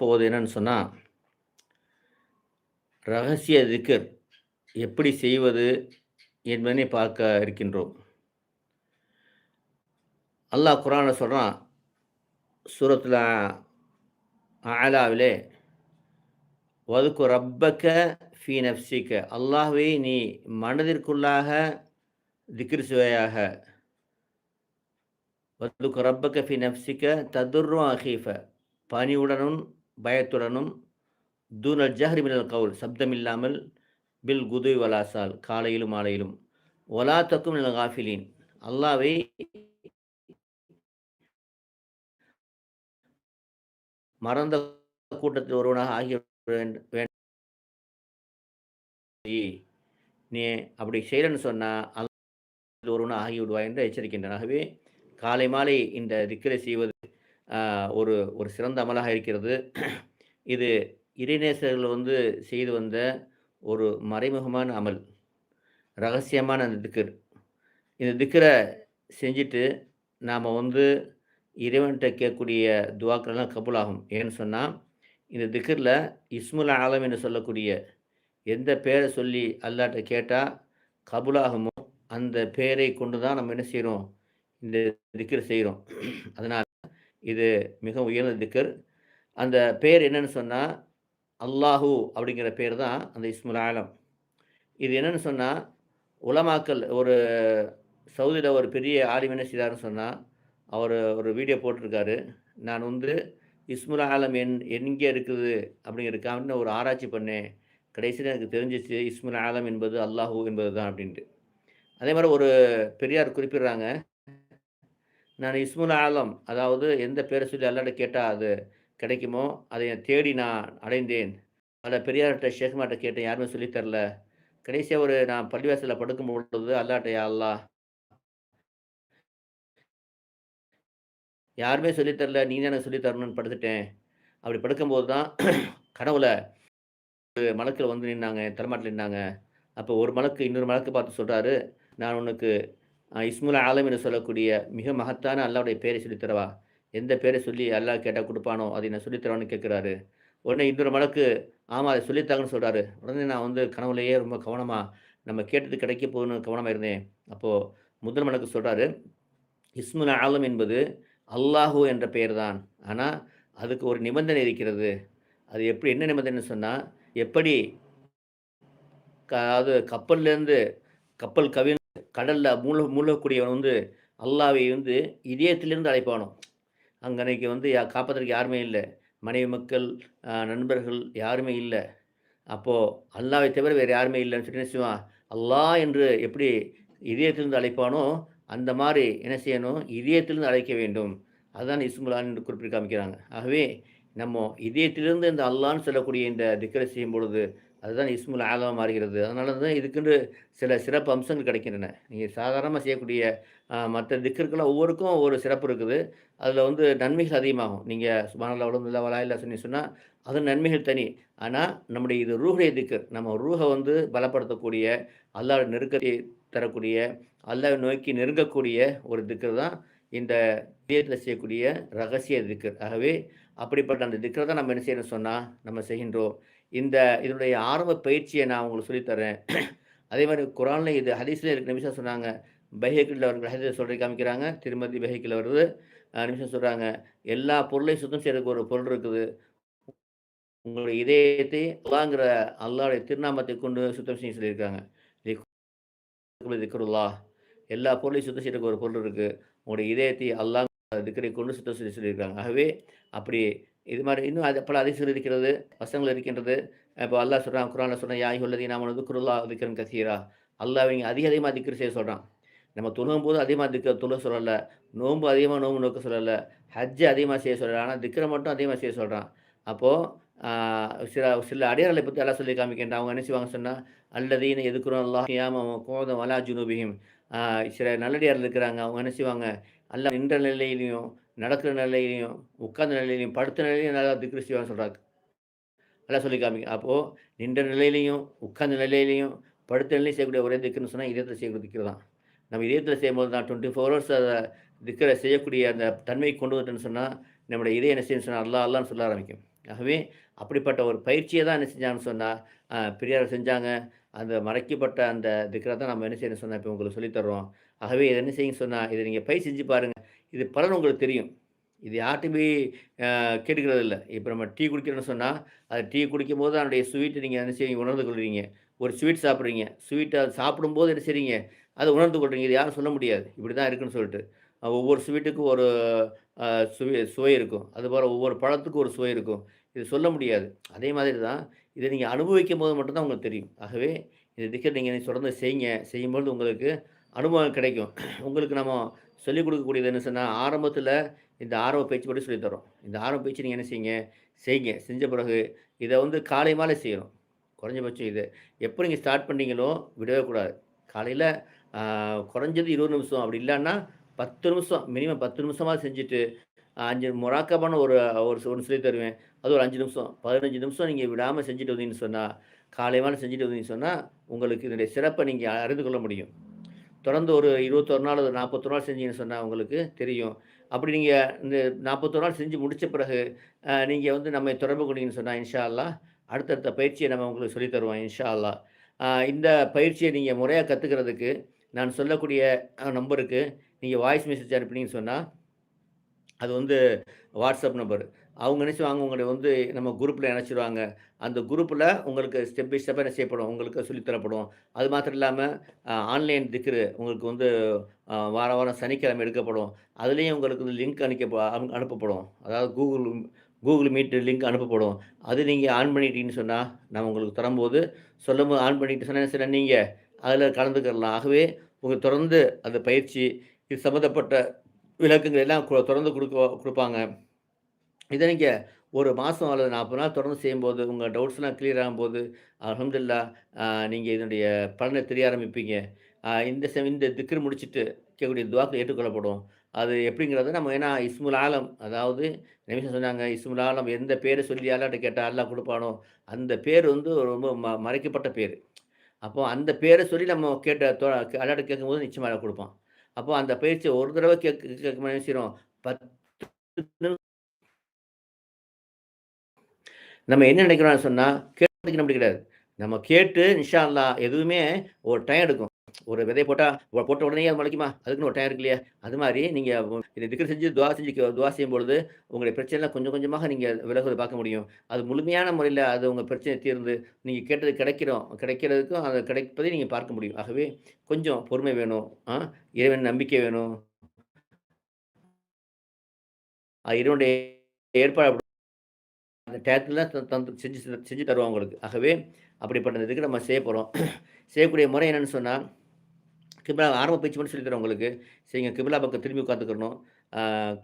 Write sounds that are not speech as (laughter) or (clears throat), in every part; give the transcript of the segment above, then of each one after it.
போவது என்னன்னு சொன்னால் ரகசிய திக்கர் எப்படி செய்வது என்பதனை பார்க்க இருக்கின்றோம். அல்லாஹ் குரான சொல்கிறான் சூரத்தில் ஆலாவிலே வதுக்கு ரப்பக்க ஃபீ நப்சிக்க அல்லாஹ்வை நீ மனதிற்குள்ளாக திக்ர் சுவையாக வதுக்கு ரப்பக்க ஃபீ நப்சிக்க ததுர்வம் அஹீஃப. பணியுடனும் பயத்துடனும் தூனல் ஜஹ்ரி மினல் கவுல் சப்தமில்லாமல் பில் குது வலாசால் காலையிலும் மாலையிலும். ஒலா தக்கும் நில காஃபிலீன். அல்லாவை மறந்த கூட்டத்தில் ஒருவனாக ஆகிய நீ அப்படி செய்யறன்னு சொன்னால் அல்ல ஒருவனாக ஆகிவிடுவாய் என்று எச்சரிக்கின்றனாகவே காலை மாலை இந்த திக்கரை செய்வது ஒரு ஒரு சிறந்த அமலாக இருக்கிறது. இது இறைநேசர்கள் வந்து செய்து வந்த ஒரு மறைமுகமான அமல். ரகசியமான அந்த திக்கர். இந்த திக்கரை செஞ்சுட்டு நாம் வந்து இறைவன்கிட்ட கேட்கக்கூடிய துவாக்கள்லாம் கபுலாகும். ஏன்னு சொன்னால் இந்த திக்கரில் இஸ்முல் ஆலம் என்று சொல்லக்கூடிய எந்த பேரை சொல்லி அல்லாட்ட கேட்டால் கபுலாகுமோ அந்த பேரை கொண்டு தான் நம்ம என்ன செய்கிறோம் இந்த திக்கர் செய்கிறோம் அதனால் இது மிக உயர்ந்த திக்கர். அந்த பேர் என்னன்னு சொன்னால் அல்லாஹூ அப்படிங்கிற பேர் தான் அந்த இஸ்முல் ஆலம். இது என்னன்னு சொன்னால் உலமாக்கல் ஒரு சவுதியில் ஒரு பெரிய ஆலிம் என்ன செய்தார்னு சொன்னால் அவர் ஒரு வீடியோ போட்டிருக்காரு. நான் வந்து இஸ்முல் ஆலம் என் எங்கே இருக்குது அப்படிங்கிறதுக்காக ஒரு ஆராய்ச்சி பண்ணேன். கடைசியில் எனக்கு தெரிஞ்சிச்சு இஸ்முல் ஆலம் என்பது அல்லாஹூ என்பது தான் அப்படின்ட்டு. அதே மாதிரி ஒரு பெரியார் குறிப்பிடுறாங்க நான் இஸ்முல் ஆலம் அதாவது எந்த பேரை சொல்லி அல்லாட்ட கேட்டால் அது கிடைக்குமோ அதை தேடி நான் அடைந்தேன். அதில் பெரியார்கிட்ட ஷேக்மாட்ட கேட்டேன் யாருமே சொல்லித்தரல கடைசியாக ஒரு நான் பள்ளிவாசலில் படுக்கும் பொழுது அல்லாட்டையா அல்லா யாருமே சொல்லித்தரல நீ தான் எனக்கு சொல்லித்தரணும்னு படுத்துட்டேன். அப்படி படுக்கும்போது தான் (clears throat) கனவுல மலக்கில் வந்து நின்னாங்க தலைமாட்டில் நின்னாங்க. அப்போ ஒரு மலக்கு இன்னொரு மலக்கு பார்த்து சொல்கிறாரு நான் உனக்கு இஸ்முல் ஆலம் என்று சொல்லக்கூடிய மிக மகத்தான அல்லாவுடைய பேரை சொல்லித்தரவா? எந்த பேரை சொல்லி அல்லா கேட்டால் கொடுப்பானோ அதை நான் சொல்லித்தரவான்னு கேட்குறாரு. உடனே இன்னொரு மலக்கு ஆமாம் அதை சொல்லித்தாங்கன்னு சொல்கிறாரு உடனே நான் வந்து கனவுலையே ரொம்ப கவனமாக நம்ம கேட்டது கிடைக்க போகணும்னு கவனமாக இருந்தேன். அப்போது முதல் மலக்கு சொல்கிறாரு இஸ்முல் ஆலம் என்பது அல்லாஹூ என்ற பெயர் தான் ஆனால் அதுக்கு ஒரு நிபந்தனை இருக்கிறது. அது எப்படி என்ன நிபந்தனை சொன்னால் எப்படி அதாவது கப்பல்லேருந்து கப்பல் கவிழ்ந்து கடலில் மூழ மூழ்கக்கூடியவன் வந்து அல்லாவை வந்து இதயத்திலிருந்து அழைப்பானோ? அங்கே வந்து யா காப்பதற்கு யாருமே இல்லை. மனைவி மக்கள் நண்பர்கள் யாருமே இல்லை. அப்போது அல்லாவை தவிர வேறு யாருமே இல்லைன்னு சொல்லி என்ன செய்வான்? அல்லாஹ் என்று எப்படி இதயத்திலிருந்து அழைப்பானோ அந்த மாதிரி என்ன செய்யணும்? இதயத்திலிருந்து அழைக்க வேண்டும். அதுதான் இஸ்முலான் என்று குறிப்பிட்டு காமிக்கிறாங்க. ஆகவே நம்ம இதயத்திலிருந்து இந்த அல்லான்னு சொல்லக்கூடிய இந்த திக்கரை செய்யும் பொழுது அதுதான் இஸ்முல் ஆலமாக மாறுகிறது. அதனால தான் இதுக்குன்னு சில சிறப்பு அம்சங்கள் கிடைக்கின்றன. நீங்கள் சாதாரணமாக செய்யக்கூடிய மற்ற திக்கருக்கெல்லாம் ஒவ்வொருக்கும் ஒவ்வொரு சிறப்பு இருக்குது. அதில் வந்து நன்மைகள் அதிகமாகும். நீங்கள் சுபானில் உடம்புல வலா இல்லை சொன்னி சொன்னால் அது நன்மைகள் தனி. ஆனால் நம்முடைய இது ரூஹுடைய திக்கர் நம்ம ரூஹை வந்து பலப்படுத்தக்கூடிய அல்லாட நெருக்கத்தை தரக்கூடிய அல்லாவை நோக்கி நெருங்கக்கூடிய ஒரு திக்கர் தான் இந்த இதயத்தில் செய்யக்கூடிய ரகசிய திக்கர். ஆகவே அப்படிப்பட்ட அந்த திக்கரை தான் நம்ம என்ன செய்யணும்னு சொன்னால் நம்ம செய்கின்றோம். இந்த இதனுடைய ஆரம்ப பயிற்சியை நான் உங்களுக்கு சொல்லித்தரேன் அதே மாதிரி குரானில் இது ஹதீஸில் இருக்கிற நிமிஷம் சொன்னாங்க பைஹக்கில் அவர்கள் ஹதீஸ் சொல்கிற காமிக்கிறாங்க. திருமதி பைஹக்கில் வருது நிமிஷம் சொல்கிறாங்க எல்லா பொருளையும் சுத்தம் செய்யறதுக்கு ஒரு பொருள் இருக்குது. உங்களுடைய இதயத்தை அல்லாங்கிற அல்லாவுடைய திருநாமத்தை கொண்டு சுத்தம் செய்ய சொல்லியிருக்காங்க. திக்ருல்லா எல்லா பொருளையும் சுத்தம் செய்யறதுக்கு ஒரு பொருள் இருக்குது உங்களுடைய இதயத்தை அல்லா திக்கரை கொண்டு சுத்தம் செய்ய சொல்லியிருக்காங்க. ஆகவே அப்படி இது மாதிரி இன்னும் அது பல அதிசயம் இருக்கிறது வசங்கள் இருக்கின்றது. இப்போ அல்லாஹ் சொல்கிறான் குரானில் சொல்கிறான் யாய் உள்ளதை நாம் துக்குருல்லா திக்கிறன் கசீரா. அல்லாஹ் இவங்க அதிக அதிகமாக திக்கர் செய்ய சொல்கிறான் நம்ம துணும் போது அதிகமாக திக்க தொழ சொல்லலை நோன்பு அதிகமாக நோம்பு நோக்க சொல்லலை ஹஜ்ஜு அதிகமாக செய்ய சொல்லலை ஆனால் திக்கரை மட்டும் அதிகமாக செய்ய சொல்கிறான் அப்போது சில சில அடையாளங்களை பற்றி எல்லாம் சொல்லி காமிக்கின்றேன். அவங்க என்ன செய்வாங்க சொன்னால் அல்லதீன எதுக்குறோம் அல்லா ஏமா கோதம் வலா ஜுனூபியும் சில நல்லடியார்கள் இருக்கிறாங்க. அவங்க என்ன செய்வாங்க அல்ல நின்ற நிலையிலையும் நடக்கிற நிலையிலையும் உட்கார்ந்த நிலையிலையும் படுத்த நிலையிலையும் நல்லா திக்ரு செய்வான்னு சொல்கிறாங்க நல்லா சொல்லி காமிங்க. அப்போது நின்ற நிலையிலையும் உட்கார்ந்த நிலையிலையும் படுத்த நிலையும் செய்யக்கூடிய ஒரே திக்குன்னு சொன்னால் இதயத்தில் செய்யக்கூடிய திக்கு தான். நம்ம இதயத்தில் செய்யும்போது தான் டுவெண்ட்டி ஃபோர் ஹவர்ஸ் அதை திக்கரை செய்யக்கூடிய அந்த தன்மையை கொண்டு வந்துட்டுன்னு சொன்னால் நம்மளுடைய இதய என்ன செய்யணும் சொன்னால் அல்லா அல்லான்னு சொல்ல ஆரம்பிக்கும். ஆகவே அப்படிப்பட்ட ஒரு பயிற்சியை தான் என்ன செஞ்சாங்கன்னு சொன்னால் பெரியார் செஞ்சாங்க. அந்த மறைக்கப்பட்ட அந்த திக்கரை தான் நம்ம என்ன செய்யணும் சொன்னால் இப்போ உங்களுக்கு சொல்லித்தர்றோம் ஆகவே இதை என்ன செய்யுங்க சொன்னால் இதை நீங்கள் பயிர் செஞ்சு பாருங்கள் இது பலன் உங்களுக்கு தெரியும். இது யார்ட்டுமே போய் கேட்டுக்கிறது இல்லை. இப்போ நம்ம டீ குடிக்கிறோன்னு சொன்னால் அது டீ குடிக்கும் போது அதனுடைய ஸ்வீட்டை நீங்கள் என்ன செய்வீங்க? உணர்ந்து கொள்வீங்க ஒரு ஸ்வீட் சாப்பிட்றீங்க. ஸ்வீட்டை சாப்பிடும்போது என்ன செய்றீங்க? அதை உணர்ந்து கொள்றீங்க. இது யாரும் சொல்ல முடியாது. இப்படி தான் இருக்குன்னு சொல்லிட்டு. ஒவ்வொரு ஸ்வீட்டுக்கும் ஒரு சுவை சுவை இருக்கும். அதுபோல் ஒவ்வொரு பழத்துக்கும் ஒரு சுவை இருக்கும். இது சொல்ல முடியாது. அதே மாதிரி தான் இதை நீங்கள் அனுபவிக்கும் போது மட்டும்தான் உங்களுக்கு தெரியும். ஆகவே இந்த திக்கர் நீங்கள் தொடர்ந்து செய்யுங்க. செய்யும்போது உங்களுக்கு அனுபவம் கிடைக்கும். உங்களுக்கு நம்ம சொல்லிக் கொடுக்கக்கூடியது என்ன சொன்னால் ஆரம்பத்தில் இந்த ஆரம்ப பயிற்சி படி சொல்லித்தரோம் இந்த ஆரம்ப பயிற்சி நீங்கள் என்ன செய்யுங்க? செய்யுங்க. செஞ்ச பிறகு இதை வந்து காலை மாலை செய்யணும். குறைஞ்சபட்சம் இது. எப்போ நீங்கள் ஸ்டார்ட் பண்ணீங்களோ விடவே கூடாது. காலையில் குறைஞ்சது இருபது நிமிஷம். அப்படி இல்லைன்னா பத்து நிமிஷம். மினிமம் பத்து நிமிஷமாக செஞ்சுட்டு அஞ்சு முறாக்கமான ஒரு ஒரு ஒன்று சொல்லி தருவேன். அது ஒரு அஞ்சு நிமிஷம். பதினஞ்சு நிமிஷம் நீங்கள் விடாமல் செஞ்சுட்டு வந்தீங்கன்னு சொன்னால் காலையான செஞ்சுட்டு வந்தீங்கன்னு சொன்னால் உங்களுக்கு இதனுடைய சிறப்பை நீங்கள் அறிந்து கொள்ள முடியும். தொடர்ந்து ஒரு இருபத்தொரு நாள் ஒரு நாற்பத்தொரு நாள் செஞ்சீங்கன்னு சொன்னால் உங்களுக்கு தெரியும். அப்படி நீங்கள் இந்த நாற்பத்தொரு நாள் செஞ்சு முடித்த பிறகு நீங்கள் வந்து நம்ம தொடர்பு கொண்டீங்கன்னு சொன்னால் இன்ஷா அல்லா அடுத்தடுத்த பயிற்சியை நம்ம உங்களுக்கு சொல்லித்தருவோம் இன்ஷா அல்லா இந்த பயிற்சியை நீங்கள் முறையாக கற்றுக்கிறதுக்கு நான் சொல்லக்கூடிய நம்பருக்கு நீங்கள் வாய்ஸ் மெசேஜ் அனுப்புனீங்கன்னு சொன்னால் அது வந்து வாட்ஸ்அப் நம்பர். அவங்க நினச்சிவாங்க உங்களை வந்து நம்ம குரூப்பில் இணைச்சிடுவாங்க அந்த குரூப்பில் உங்களுக்கு ஸ்டெப் பை ஸ்டெப்பாக என்ன செய்யப்படும்? உங்களுக்கு சொல்லித்தரப்படும் அது மாத்திரம் இல்லாமல் ஆன்லைன் திக்ரு உங்களுக்கு வந்து வார வாரம் சனிக்கிழமை எடுக்கப்படும். அதுலேயும் உங்களுக்கு வந்து லிங்க் அனுப்ப அனுப்பப்படும். அதாவது கூகுள் கூகுள் மீட் லிங்க் அனுப்பப்படும். அது நீங்கள் ஆன் பண்ணிட்டீங்கன்னு சொன்னால் நான் உங்களுக்கு தரும்போது சொல்லும் போது ஆன் பண்ணிட்டு சொன்னால் என்ன நீங்கள் அதில் கலந்துக்கிறலாம். ஆகவே உங்களுக்கு தொடர்ந்து அந்த பயிற்சி இது சம்மந்தப்பட்ட விளக்கங்கள் எல்லாம் தொடர்ந்து கொடுக்க கொடுப்பாங்க. இதை நீங்கள் ஒரு மாதம் அல்லது நாற்பது நாள் தொடர்ந்து செய்யும்போது உங்கள் டவுட்ஸ்லாம் கிளியர் ஆகும்போது அலமதுல்லா நீங்கள் இதனுடைய பலனை தெரிய ஆரம்பிப்பீங்க. இந்த செம் இந்த திக்ரு முடிச்சுட்டு கேட்கக்கூடிய துவாக்கள் ஏற்றுக்கொள்ளப்படும். அது எப்படிங்கிறது நம்ம ஏன்னா இஸ்முல் ஆலம் அதாவது நிமிஷம் சொன்னாங்க இஸ்முல் ஆலம் எந்த பேரை சொல்லி அல்லாட்ட கேட்டால் அல்லா கொடுப்பானோ அந்த பேர் வந்து ரொம்ப ம மறைக்கப்பட்ட பேர். அப்போது அந்த பேரை சொல்லி நம்ம கேட்ட அல்லாட்ட கேட்கும்போது நிச்சயமாக கொடுப்பான். அப்போ அந்த பயிற்சியை ஒரு தடவை கேட்க கேட்க செய்கிறோம் பத்து நம்ம என்ன நினைக்கிறோம்னு சொன்னால் கேட்டு நம்ம கிடையாது நம்ம கேட்டு நிஷா அல்லா எதுவுமே ஒரு டைம் எடுக்கும். ஒரு விதை போட்டால் போட்ட உடனே அது முளைக்குமா? அதுக்குன்னு ஒரு டைம் இருக்கு இல்லையா அது மாதிரி நீங்கள் இதை திக்கர் செஞ்சு துவா செஞ்சு துவா செய்யும் பொழுது உங்களுடைய பிரச்சனைலாம் கொஞ்சம் கொஞ்சமாக நீங்கள் விலகுவதை பார்க்க முடியும். அது முழுமையான முறையில் அது உங்கள் பிரச்சனை தீர்ந்து நீங்கள் கேட்டது கிடைக்கிறோம். கிடைக்கிறதுக்கும் அதை கிடைப்பதை நீங்கள் பார்க்க முடியும். ஆகவே கொஞ்சம் பொறுமை வேணும். இறைவன் நம்பிக்கை வேணும். இறைவனுடைய ஏற்பாடு அந்த டயத்தில் தந்து செஞ்சு செஞ்சு தருவோம் உங்களுக்கு. ஆகவே அப்படிப்பட்ட இதுக்கு நம்ம செய்ய போகிறோம் (clears throat) செய்யக்கூடிய முறை என்னென்னு சொன்னால் கிபிலா ஆரம்ப பயிற்சி மட்டும் சொல்லி உங்களுக்கு. சரிங்க கிபிலா பக்கம் திரும்பி உட்காந்துக்கிறணும்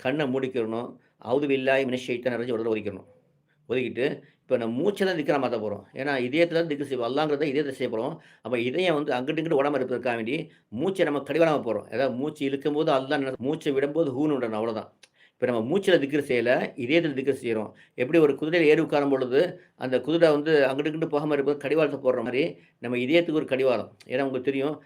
கண்ணை மூடிக்கிறணும் அவுது இல்லாய் மினிஷைத்தான் நிறைஞ்சு உடலை ஒதுக்கணும் ஒதுக்கிட்டு இப்போ நம்ம மூச்சில் தான் திக்கிற மாற்ற போகிறோம் ஏன்னா இதயத்தில் தான் திக்கு செய்வோம். அல்லாங்கிறத இதயத்தை செய்ய போகிறோம் அப்போ இதயம் வந்து அங்கிட்டு இங்கிட்டு உடம்பு இருப்பதற்காக வேண்டி மூச்சை நம்ம கடிவாளாமல் போகிறோம் ஏதாவது மூச்சு இழுக்கும் போது அதுதான் மூச்சை விடும்போது ஹூன்னு விடணும் அவ்வளோதான் இப்போ நம்ம மூச்சில் திக்கிற செய்யலை இதயத்தில் திக்கிற செய்கிறோம் எப்படி ஒரு குதிரையில் ஏறி உட்காரும் பொழுது அந்த குதிரை வந்து அங்கிட்டு இங்கிட்டு போகாமல் இருக்கும்போது கடிவாளத்தை போடுற மாதிரி நம்ம இதயத்துக்கு ஒரு கடிவாளம். ஏன்னா உங்களுக்கு தெரியும்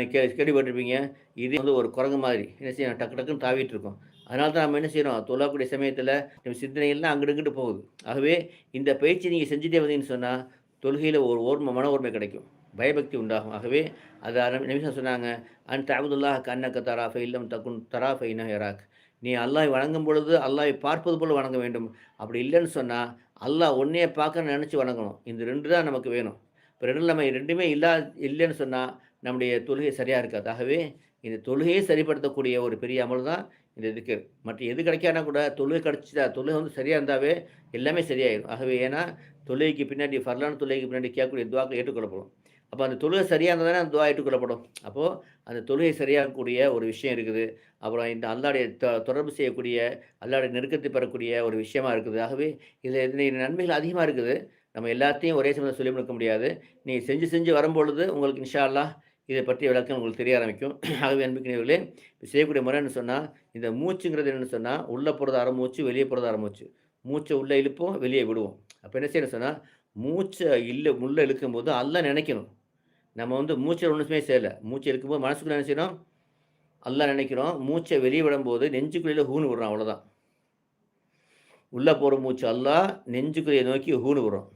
நீ கே கேள்விப்பட்டிருப்பீங்க இது வந்து ஒரு குரங்கு மாதிரி. என்ன செய்யணும் டக்கு டக்குன்னு தாவிட்டு இருக்கோம். அதனால தான் நம்ம என்ன செய்கிறோம் தொழக்கூடிய சமயத்தில் நம்ம சிந்தனைகள்லாம் அங்கிட்டு இங்கிட்டு போகுது. ஆகவே இந்த பயிற்சி நீங்கள் செஞ்சுட்டே வந்தீங்கன்னு சொன்னால் தொழுகையில் ஒரு ஓர்மை மன ஓர்மை கிடைக்கும். பயபக்தி உண்டாகும். ஆகவே அதை நிமிஷம் சொன்னாங்க அன் தாபுதுல்லாஹ் கண்ணக்க தராஃபை இல்லம் தக்குன் தராஃபை நஹராக் நீ அல்லாஹ் வணங்கும் பொழுது அல்லாஹை பார்ப்பது போல் வணங்க வேண்டும். அப்படி இல்லைன்னு சொன்னால் அல்லாஹ் ஒன்றையே பார்க்க நினச்சி வணங்கணும். இந்த ரெண்டு தான் நமக்கு வேணும். இப்போ ரெண்டு நம்ம ரெண்டுமே இல்லா இல்லைன்னு சொன்னால் நம்முடைய தொழுகை சரியாக இருக்காது. ஆகவே இந்த தொழுகையை சரிப்படுத்தக்கூடிய ஒரு பெரிய அமல் தான் இந்த இதுக்கு. மற்ற எது கிடைக்கானா கூட தொழுகை கிடச்சிதா தொழுகை வந்து சரியாக இருந்தாவே எல்லாமே சரியாயிடும் ஆகவே ஏன்னா தொழுகைக்கு பின்னாடி ஃபர்லான தொழுகைக்கு பின்னாடி கேட்கக்கூடிய துவாக்கள் ஏற்றுக்கொள்ளப்படும். அப்போ அந்த தொழுகை சரியாக இருந்தால் தானே அந்த துவா ஏற்றுக்கொள்ளப்படும். அப்போது அந்த தொழுகை சரியாகக்கூடிய ஒரு விஷயம் இருக்குது. அப்புறம் இந்த அல்லாடைய தொடர்பு செய்யக்கூடிய அல்லாடைய நெருக்கத்தை பெறக்கூடிய ஒரு விஷயமா இருக்குது. ஆகவே இதில் நன்மைகள் அதிகமாக இருக்குது. நம்ம எல்லாத்தையும் ஒரே சமயம் சொல்லி கொடுக்க முடியாது. நீ செஞ்சு செஞ்சு வரும்பொழுது உங்களுக்கு இன்ஷா அல்லா இதை பற்றிய விளக்கம் உங்களுக்கு தெரிய ஆரம்பிக்கும். (clears throat) ஆகவே அன்புக்கினவர்களே செய்யக்கூடிய முறைன்னு சொன்னால் இந்த மூச்சுங்கிறது என்னென்னு சொன்னால் உள்ளே போகிறது ஆரம்பிச்சு வெளியே போகிறது ஆரம்பிச்சு மூச்சை உள்ளே இழுப்போம் வெளியே விடுவோம். அப்போ என்ன செய்யணும் சொன்னால் மூச்சை இல்லை உள்ளே இழுக்கும்போது அல்ல நினைக்கணும். நம்ம வந்து மூச்சை ஒன்றுமே செய்யலை. மூச்சு இருக்கும்போது மனசுக்குள்ளே என்ன செய்யணும்? அல்ல நினைக்கிறோம் மூச்சை வெளியே விடும்போது நெஞ்சுக்குள்ளே ஹூன்னு விடுறோம் அவ்வளோதான் உள்ளே போகிற மூச்சு எல்லாம் நெஞ்சுக்குள்ளே நோக்கி ஹூனு விடுறோம்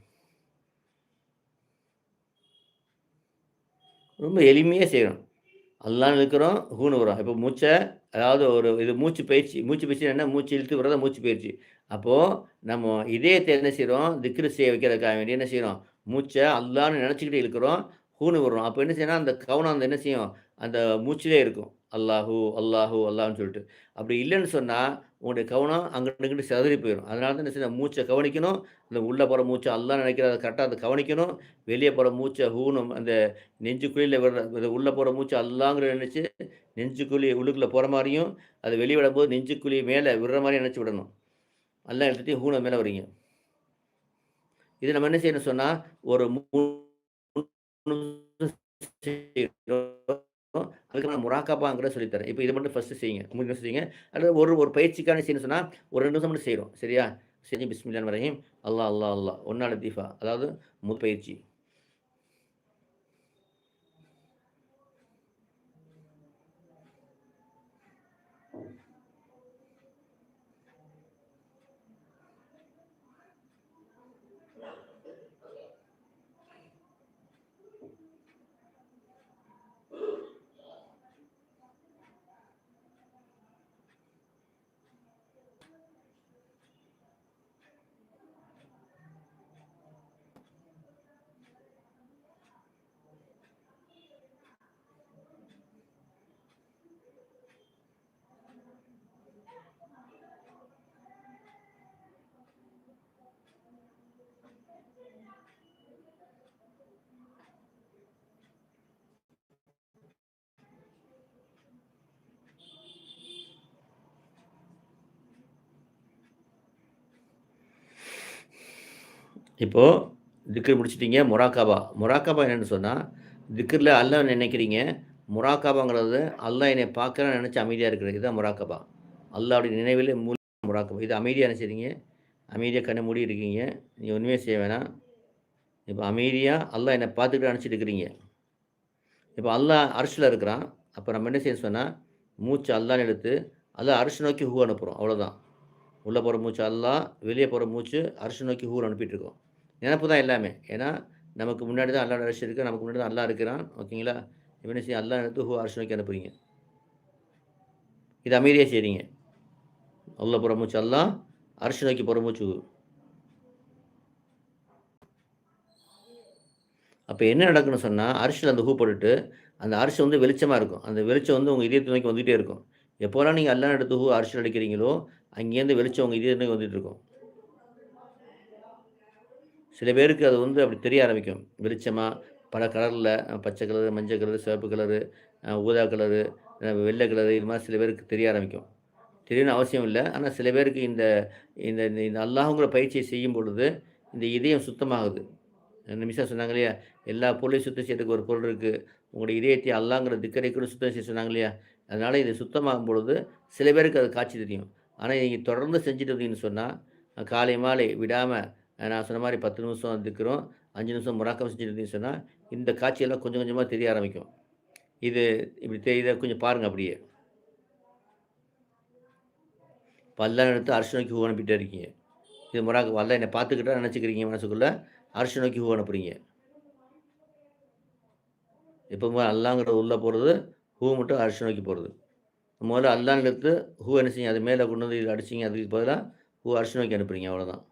ரொம்ப எளிமையாக செய்யணும். அல்லான்னு இருக்கிறோம் ஹூனு வரும் இப்போ மூச்சை அதாவது ஒரு இது மூச்சு பயிற்சி மூச்சு பயிற்சி என்ன? மூச்சு இழுத்து விடுறத? மூச்சு பயிற்சி. அப்போது நம்ம இதயத்தை என்ன செய்கிறோம் திக்ரு செய்ய வைக்கிறதுக்காக வேண்டி என்ன செய்கிறோம் மூச்சை அல்லான்னு நினச்சிக்கிட்டு இருக்கிறோம். ஹூனு வரும் அப்போ என்ன செய்யணும் அந்த கவனம் அந்த என்ன செய்யும்? அந்த மூச்சிலே இருக்கும். அல்லாஹூ அல்லாஹூ அல்லாஹ்னு சொல்லிட்டு. அப்படி இல்லைன்னு சொன்னால் உங்களுடைய கவனம் அங்கிட்டு இங்கிட்டு சிதறி போயிடும் அதனால தான் என்ன செய்யணும்? மூச்சை கவனிக்கணும். அந்த உள்ளே போகிற மூச்சை அல்லா நினைக்கிறத கரெக்டாக அதை கவனிக்கணும். வெளியே போகிற மூச்சை ஹூனும் அந்த நெஞ்சுக்குழியில் விடுற உள்ளே போகிற மூச்சை அல்லாங்கிற நினச்சி நெஞ்சுக்குழி உள்ளுக்குள்ளே போகிற மாதிரியும் அதை வெளியே விடும்போது நெஞ்சுக்குழி மேலே விடுற மாதிரி நினச்சி விடணும். எல்லாம் எடுத்துகிட்டு ஹூனை மேலே வரீங்க இது நம்ம என்ன செய்யணும் சொன்னால் ஒரு மூணு அதுக்கு நான் முராக்காபாங்கிற சொல்லித்தரேன். இப்போ இது மட்டும் ஃபஸ்ட்டு செய்யுங்க. மூணு செய்யுங்க. அல்லது ஒரு ஒரு பயிற்சிக்கான செய்யணும் சொன்னால் ஒரு ரெண்டு நிமிஷம் மட்டும் செய்கிறோம் சரியா? செஞ்சு பிஸ்மில்லான் வரையும் அல்லா அல்லா அல்லா ஒன்னா தீஃபா. அதாவது முற்பயிற்சி இப்போது திக்கர் முடிச்சிட்டிங்க முராக்காபா. முராக்காபா என்னென்னு சொன்னால் திக்ரில் அல்லா நினைக்கிறீங்க முராக்காபாங்கிறது அல்லா என்னை பார்க்குறேன்னு நினச்சி அமைதியாக இருக்கிறது இதுதான் முராக்காபா. அல்லாவுடைய நினைவில் மூல முராக்காபா. இது அமைதியாக நினச்சிருங்க அமைதியாக கண்ணை மூடி இருக்கீங்க? நீங்கள் ஒன்றுமே செய்ய வேணாம். இப்போ அமைதியாக அல்லா என்னை பார்த்துக்கிட்டு நினச்சிட்டு இருக்கிறீங்க. இப்போ அல்லா அரிசில் இருக்கிறான். அப்போ நம்ம என்ன செய்ய சொன்னால் மூச்சு அல்லான்னு எடுத்து அல்லா அரிசி நோக்கி ஹூ அனுப்புகிறோம் அவ்வளோதான் உள்ளே போகிற மூச்சு அல்லா வெளியே போகிற மூச்சு அரிசி நோக்கி ஹூ அனுப்பிட்டு இருக்கோம். நினப்பு தான் எல்லாமே. ஏன்னா நமக்கு முன்னாடி தான் அல்லா அரிசி இருக்குது நமக்கு முன்னாடி தான் அல்லா இருக்கிறான். ஓகேங்களா? இவனை செய்ய அல்லா நினைத்து ஹூ அரிசி நோக்கி அனுப்புறீங்க. இது அமைதியாக செய்கிறீங்க உள்ள புறமூச்சு மூச்சு அல்லா அரிசி நோக்கி போகிற மூச்சு அப்போ என்ன நடக்குன்னு சொன்னால் அரிசியில் அந்த ஹூ போட்டுட்டு அந்த அரிசி வந்து வெளிச்சமாக இருக்கும். அந்த வெளிச்சம் வந்து உங்கள் இதயத்தை நோக்கி வந்துகிட்டே இருக்கும். எப்போலாம் நீங்கள் அல்லா எடுத்து ஹூ அரிசியில் அடிக்கிறீங்களோ அங்கேருந்து வெளிச்சம் உங்கள் இதயத்தை நோக்கி வந்துட்டு இருக்கும். சில பேருக்கு அது வந்து அப்படி தெரிய ஆரம்பிக்கும். வெளிச்சமாக பல கலரில் பச்சை கலரு மஞ்சள் கலரு சிவப்பு கலரு ஊதா கலரு வெள்ளை கலரு இது மாதிரி சில பேருக்கு தெரிய ஆரம்பிக்கும். தெரியணும்னு அவசியம் இல்லை. ஆனால் சில பேருக்கு இந்த இந்த இந்த அல்லாஹுங்கிற பயிற்சியை செய்யும் பொழுது இந்த இதயம் சுத்தமாகுது. நிமிஷம் சொன்னாங்க இல்லையா எல்லா பொருளையும் சுத்தம் செய்யறதுக்கு ஒரு பொருள் இருக்குது உங்களுடைய இதயத்தை அல்லாங்கிற திக்கரை கூட சுத்தம் செய்ய சொன்னாங்க இல்லையா அதனால் இது சுத்தமாகும் பொழுது சில பேருக்கு அது காட்சி தெரியும். ஆனால் நீங்கள் தொடர்ந்து செஞ்சுட்டு இருந்தீங்கன்னு சொன்னால் காலை மாலை விடாமல் நான் சொன்ன மாதிரி பத்து நிமிஷம் திக்கிறோம் அஞ்சு நிமிஷம் முறாக்கம் செஞ்சுட்டு சொன்னால் இந்த காட்சியெல்லாம் கொஞ்சம் கொஞ்சமாக தெரிய ஆரம்பிக்கும். இது இப்படி தெரியுத? கொஞ்சம் பாருங்கள் அப்படியே. பல்லாம் எடுத்து அரசு நோக்கி ஹூ அனுப்பிட்டே இருக்கீங்க. இது முறாக்க வல்ல என்னை பார்த்துக்கிட்டா நினச்சிக்கிறீங்க மனசுக்குள்ளே அரசு நோக்கி ஹூ அனுப்புறீங்க. எப்போ அல்லாங்கிறது உள்ளே போகிறது ஹூ மட்டும் அரசு நோக்கி போகிறது முதல்ல அல்லான்னு எடுத்து ஹூ என்ன செய்யுங்க அது மேலே கொண்டு வந்து அடிச்சிங்க அதுக்கு பதிலாக ஹூ அரசு நோக்கி அனுப்புறீங்க அவ்வளோதான்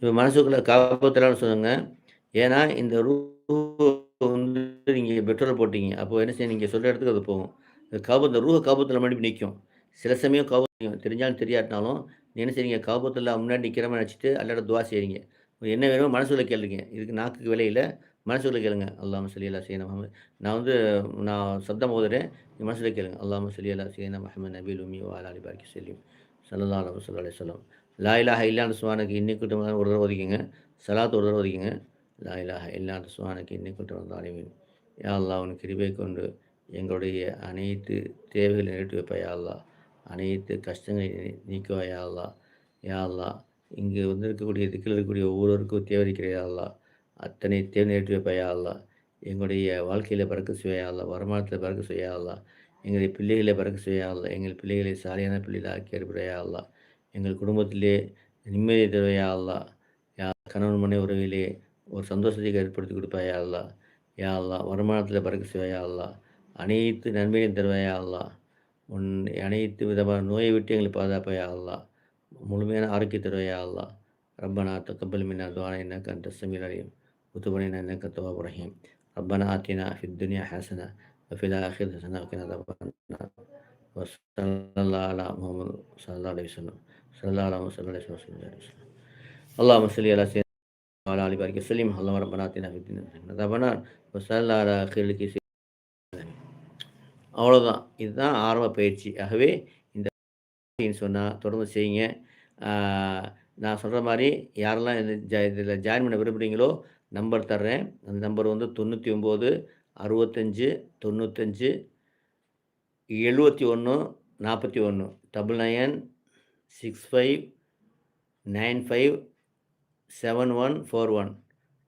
இப்போ மனசுக்குள்ளே காப்பாற்றலான்னு சொல்லுங்க. ஏன்னா இந்த ரூ வந்து நீங்கள் பெட்ரோல் போட்டிங்க. அப்போ என்ன செய்ய நீங்கள் சொல்கிற இடத்துக்கு அது போகும். காபு இந்த ரூஹை காபத்தில் மறுபடி நிற்கும் சில சமயம் காபத்து தெரிஞ்சாலும் தெரியாட்டினாலும் என்ன செய்றீங்க? காபத்தில் முன்னாடி நிற்கிற மாதிரி நினச்சிட்டு அல்லாட துவா செய்கிறீங்க என்ன வேணுமோ மனசுல கேளுங்க. இதுக்கு நாக்குக்கு விலையில் மனசுல கேளுங்க. அல்லாம சொல்லி அல்லா செய்யணும் முகமது நான் வந்து நான் சப்தம் ஓதுறேன். மனசுல கேளுங்க. அல்லாம சொல்லி அல்லா செய்யணும் முகமது நபீல் உமி வாலி பாக்கி செல்லியும் சல்லா அலி சொல்லி சொல்லம். லாயிலாக இல்லாத சுவானுக்கு இன்னைக்கு ஒரு தடவை ஒதுக்கிங்க. சலாத்து ஒரு தடவை ஒதுக்கிங்க. லாயிலாக இல்லாத சுவானுக்கு இன்னைக்கு வந்தாலும் யா அல்லா உன் கிருபை கொண்டு எங்களுடைய அனைத்து தேவைகளை நிறைவேற்றி வைப்பாயா அல்லா அனைத்து கஷ்டங்களை நீக்குவா யா அல்லா யா அல்லா இங்கே வந்து இருக்கக்கூடிய திக்கில் இருக்கக்கூடிய ஒவ்வொருவருக்கும் தேவை அல்லா அத்தனை தேவை நிறைவேற்றி வைப்பாயா அல்லா எங்களுடைய வாழ்க்கையில் பிறக்க செய்யா அல்லா வருமானத்தில் பிறக்க செய்யா அல்லா எங்களுடைய பிள்ளைகளை பிறக்க செய்யா அல்லா எங்கள் பிள்ளைகளை சாலையான பிள்ளைகளை ஆக்கி அனுப்புறையா அல்லா எங்கள் குடும்பத்திலே நிம்மதியை தருவையா அல்லா? யா கணவன் மனை உறவிலே ஒரு சந்தோஷத்தை ஏற்படுத்தி கொடுப்பாயா அல்லா? யா அல்லா வருமானத்தில் பறக்க செய்வாயா அல்லா? அனைத்து நன்மையும் தருவாயா அல்லா? உன் அனைத்து விதமான நோயை விட்டு எங்களை பாதுகாப்பாயா அல்லா? முழுமையான ஆரோக்கிய தருவாயா அல்லா? ரப்பனா தக்கப்பல் மின்னா துவானா என்ன அந்த சமீர் அலியும் உத்துபனினா என்னக்க தவா புரஹீம் ரப்பனா ஆத்தினா ஃபித் துனியா ஹாசனா வஃபிலா அஹிர் ஹசனா வக்கினா தபானா வசல்லா அலா முகமது சல்லா அலி வல்லம் الله عليه وسلم صلى الله عليه وسلم اللهم صل على سيدنا وعلى ال بارك وسلم اللهم ربنا اتنا في الدنيا حسنه وعذاب النار وصلى الله على خير الكيس அவ்வளோதான் இதுதான் ஆரம்ப பயிற்சி ஆகவே இந்த சொன்னால் தொடர்ந்து செய்யுங்க நான் சொல்கிற மாதிரி யாரெல்லாம் இந்த ஜ இதில் ஜாயின் பண்ண விரும்புகிறீங்களோ நம்பர் தர்றேன் அந்த நம்பர் வந்து தொண்ணூற்றி ஒம்பது அறுபத்தஞ்சு தொண்ணூத்தஞ்சு எழுபத்தி ஒன்று நாற்பத்தி ஒன்று double nine six five nine five seven one four one.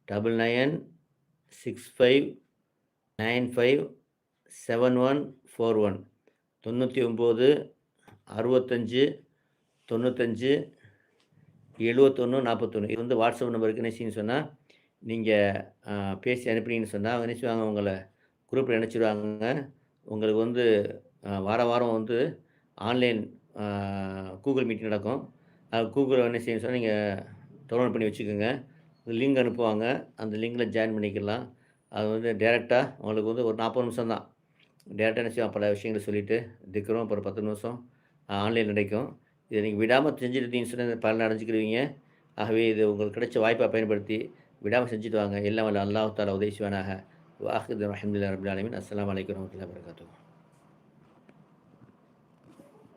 Double nine six five nine five seven one four one. தொண்ணூற்றி ஒம்பது அறுபத்தஞ்சு தொண்ணூத்தஞ்சு எழுபத்தொன்று நாற்பத்தொன்று இது வந்து வாட்ஸ்அப் நம்பருக்கு என்ன சொன்னால் நீங்கள் பேசி அனுப்பினீங்கன்னு சொன்னால் அவங்க நினச்சிவாங்க உங்களை குரூப்பில் நினச்சிடுவாங்க உங்களுக்கு வந்து வார வாரம் வந்து ஆன்லைன் கூகுள் மீட்டிங் நடக்கும். அது கூகுளில் என்ன செய்யணும் சொன்னால் நீங்கள் டவுன்லோட் பண்ணி வச்சுக்கோங்க. லிங்க் அனுப்புவாங்க. அந்த லிங்கில் ஜாயின் பண்ணிக்கலாம். அது வந்து டேரெக்டாக உங்களுக்கு வந்து ஒரு நாற்பது நிமிஷம் தான். டேரெக்டாக என்ன செய்வோம் பல விஷயங்களை சொல்லிவிட்டு திக்கிறோம். அப்புறம் பத்து நிமிஷம் ஆன்லைன் நடக்கும். இதை நீங்கள் விடாமல் செஞ்சுருந்தீங்கன்னு சொன்னால் பலன் அடைஞ்சிக்கிடுவீங்க ஆகவே இது உங்களுக்கு கிடைச்ச வாய்ப்பை பயன்படுத்தி விடாமல் செஞ்சுட்டு வாங்க. எல்லாம் வல்ல அல்லாஹ் உதவி செய்வானாக. வாஹித் ரஹமதுல்லா ரபுல்லாலமின் அஸ்லாம் வலைக்கம் வரமத்துல வரகாத்தூ